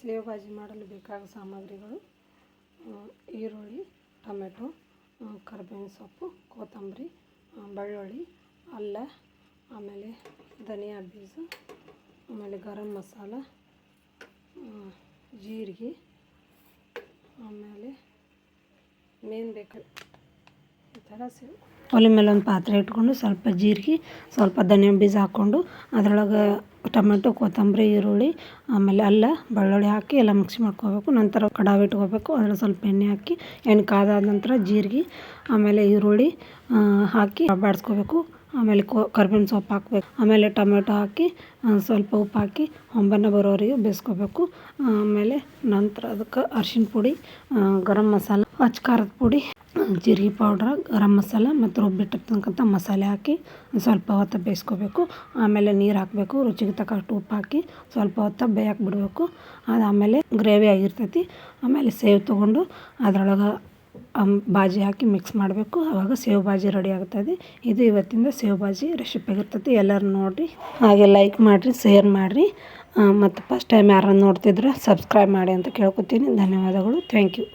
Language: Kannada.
ಸೇವ್ ಭಾಜಿ ಮಾಡಲು ಬೇಕಾದ ಸಾಮಗ್ರಿಗಳು ಈರುಳ್ಳಿ, ಟೊಮೆಟೊ ಕರ್ಬೇವಿನ ಸೊಪ್ಪು, ಕೊತ್ತಂಬರಿ ಬೆಳ್ಳುಳ್ಳಿ, ಅಲ್ಲ, ಆಮೇಲೆ ಧನಿಯಾ ಬೀಜ, ಆಮೇಲೆ ಗರಂ ಮಸಾಲ ಜೀರಿಗೆ, ಆಮೇಲೆ ಮೇನ್ ಬೇಕು ಒಲೆ ಮೇಲೆ ಒಂದು ಪಾತ್ರೆ ಇಟ್ಕೊಂಡು ಸ್ವಲ್ಪ ಜೀರಿಗೆ, ಸ್ವಲ್ಪ ಧನಿಯಾ ಬೀಜ ಹಾಕ್ಕೊಂಡು ಅದ್ರೊಳಗೆ ಟೊಮೆಟೊ, ಕೊತ್ತಂಬರಿ, ಈರುಳ್ಳಿ, ಆಮೇಲೆ ಅಲ್ಲ, ಬೆಳ್ಳುಳ್ಳಿ ಹಾಕಿ ಎಲ್ಲ ಮಿಕ್ಸ್ ಮಾಡ್ಕೋಬೇಕು. ನಂತರ ಕಡಾಯಿ ಇಟ್ಕೋಬೇಕು. ಅದ್ರಲ್ಲಿ ಸ್ವಲ್ಪ ಎಣ್ಣೆ ಹಾಕಿ, ಎಣ್ಣೆ ಕಾದಾದ ನಂತರ ಜೀರಿಗೆ, ಆಮೇಲೆ ಈರುಳ್ಳಿ ಹಾಕಿ ಬಾಡಿಸ್ಕೋಬೇಕು. ಆಮೇಲೆ ಕೊ, ಕರ್ಬೇವಿನ ಸೊಪ್ಪು ಹಾಕ್ಬೇಕು. ಆಮೇಲೆ ಟೊಮೆಟೊ ಹಾಕಿ ಸ್ವಲ್ಪ ಉಪ್ಪು ಹಾಕಿ ಹೊಂಬನ್ನ ಬರೋವರೆಗೆ ಬೇಯಿಸ್ಕೋಬೇಕು. ಆಮೇಲೆ ನಂತರ ಅದಕ್ಕೆ ಅರ್ಶಿಣ ಪುಡಿ ಗರಂ ಮಸಾಲ. ಅಚ್ಚ ಖಾರದ ಪುಡಿ, ಜೀರಿಗೆ ಪೌಡ್ರ್ ಗರಂ ಮಸಾಲ ಮತ್ತು ರುಬ್ಬಿಟ್ಟಿರ್ತಕ್ಕಂಥ ಮಸಾಲೆ ಹಾಕಿ ಸ್ವಲ್ಪ ಹೊತ್ತು ಬೇಯಿಸ್ಕೋಬೇಕು. ಆಮೇಲೆ ನೀರು ಹಾಕಬೇಕು, ರುಚಿಗೆ ತಕ್ಕಷ್ಟು ಉಪ್ಪು ಹಾಕಿ ಸ್ವಲ್ಪ ಹೊತ್ತು ಬೇಯಕ್ಕೆ ಬಿಡಬೇಕು. ಅದಾದಮೇಲೆ ಗ್ರೇವಿ ಆಗಿರ್ತೈತಿ. ಆಮೇಲೆ ಸೇವು ತೊಗೊಂಡು ಅದ್ರೊಳಗೆ ಬಾಜಿ ಹಾಕಿ ಮಿಕ್ಸ್ ಮಾಡಬೇಕು. ಆವಾಗ ಸೇವ್ ಬಾಜಿ ರೆಡಿ ಆಗ್ತದೆ ಇದು ಇವತ್ತಿಂದ ಸೇವ್ ಬಾಜಿ ರೆಸಿಪಿ ಆಗಿರ್ತೈತಿ. ಎಲ್ಲರೂ ನೋಡಿರಿ ಹಾಗೆ ಲೈಕ್ ಮಾಡಿರಿ ಶೇರ್ ಮಾಡಿರಿ. ಮತ್ತು ಫಸ್ಟ್ ಟೈಮ್ ಯಾರನ್ನ ನೋಡ್ತಿದ್ರೆ ಸಬ್ಸ್ಕ್ರೈಬ್ ಮಾಡಿ ಅಂತ ಕೇಳ್ಕೊತೀನಿ. ಧನ್ಯವಾದಗಳು. Thank you